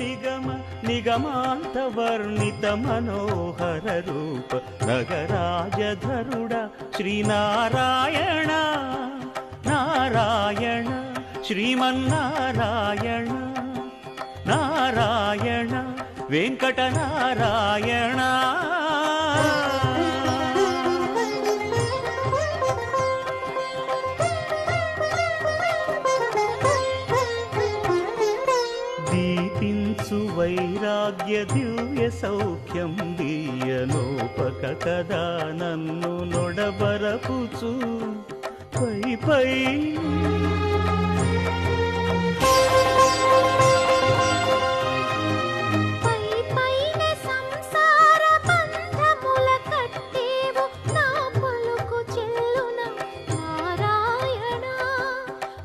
నిగమ నిగమాంత వర్ణిత మనోహర రూప నగరాజధరుడ శ్రీనారాయణ. నారాయణ శ్రీమన్నారాయణ. నారాయణ వెంకటనారాయణ. వైరాగ్య దివ్య సౌఖ్యం దీయనోపక కదా నన్ను నొడబరపుచు. పై పై.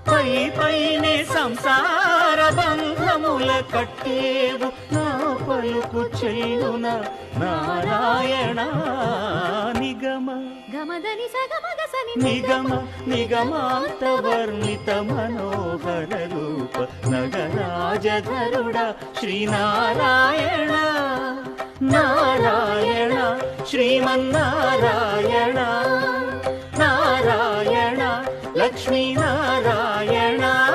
పై పైన సంసార బంధముల కట్టేవు నా పలుకు చెల్లున నారాయణ నిగమ. గమదని సగమగ సని నిగమ నిగమాంత వర్ణిత మనోహర రూప నగరాజధరుడ శ్రీనారాయణ. నారాయణ శ్రీమన్నారాయణ. నారాయణ లక్ష్మీనారాయణ.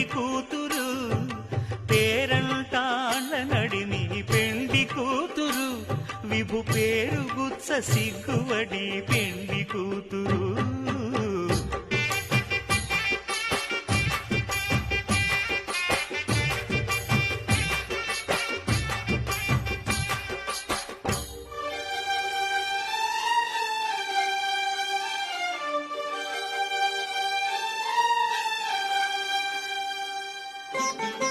పేరు గుచ్చ సిగ్గువడి పెండి కూతురు. thank you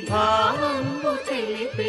భావంబు తెలిపే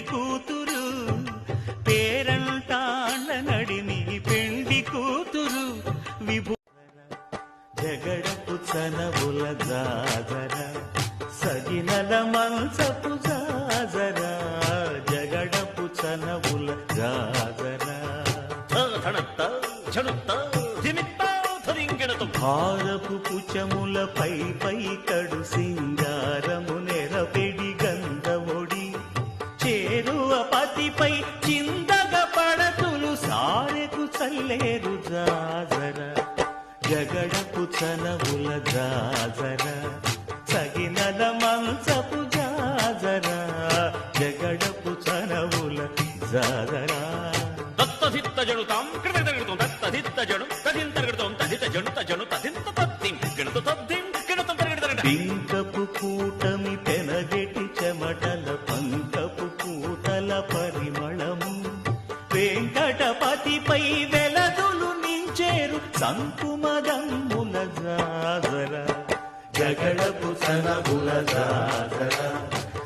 హారపు పుచముల పై పై కడు సింగారము నెరపెడి గంధముడి చేరువ పతిపై చిందగ పడతులు సారెకు చల్లేరు జాజర. జగడపు చనవుల జాజర. సగినల మంచపు జాజర. జగడపు చనవుల జాజరా. దత్తధిత్త జడు తాం కృతగడుతాం దత్తధిత్త జడు జగడపు సనబుల జాజర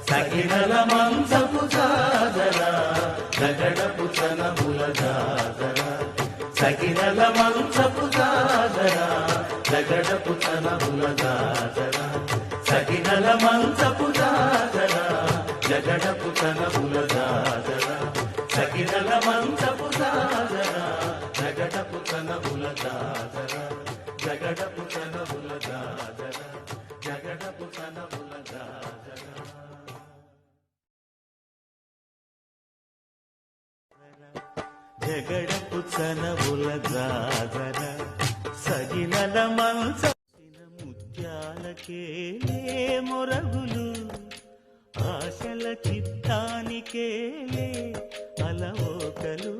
సగినల మంసపు జాజర జగడపు సనబుల జాజర సగినల మంసపు జాజర జగడపు సనబుల జాజర సగినల మంసపు జాజర జగడపు చనవుల జాగర సగినల మంచిన ముత్యాలకే మొరగులు ఆశల చిత్తానికే అలవోకలు.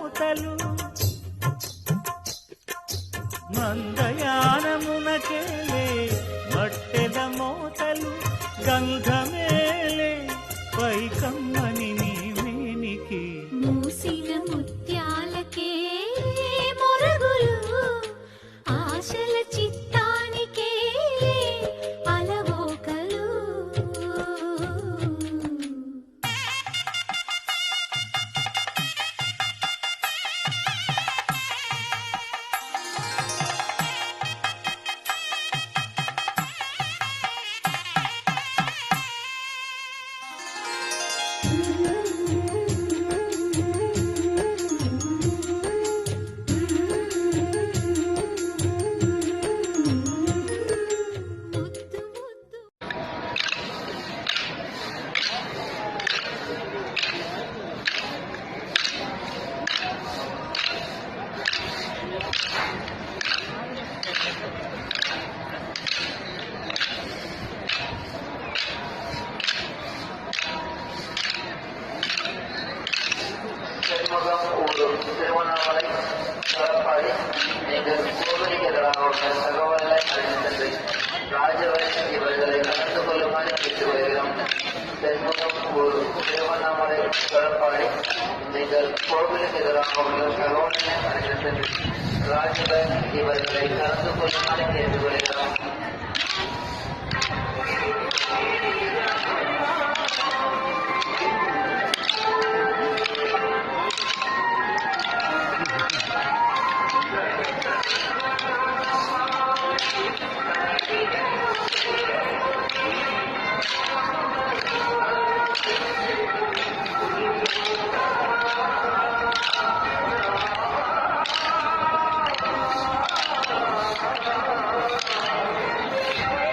మట్టెల మోతలు మందయానమునకేలే మట్టెల మోతలు. గంధమే Kalimadan oldum. Süleyman Ağabey, Sarı Fahri, Neyden, Kovri Kedra'na olsun. Sagavallah, Aydın'dayız. Rajavay, Yıvajavay, Kanatı Kolumani, Kesivayiram. Kalimadan oldum. Süleyman Ağabey, Sarı Fahri, Neyden, Kovri Kedra'na olsun. Sagavallah, Aydın'dayız. Rajavay, Yıvajavay, Kanatı Kolumani, Kesivayiram. Thank you.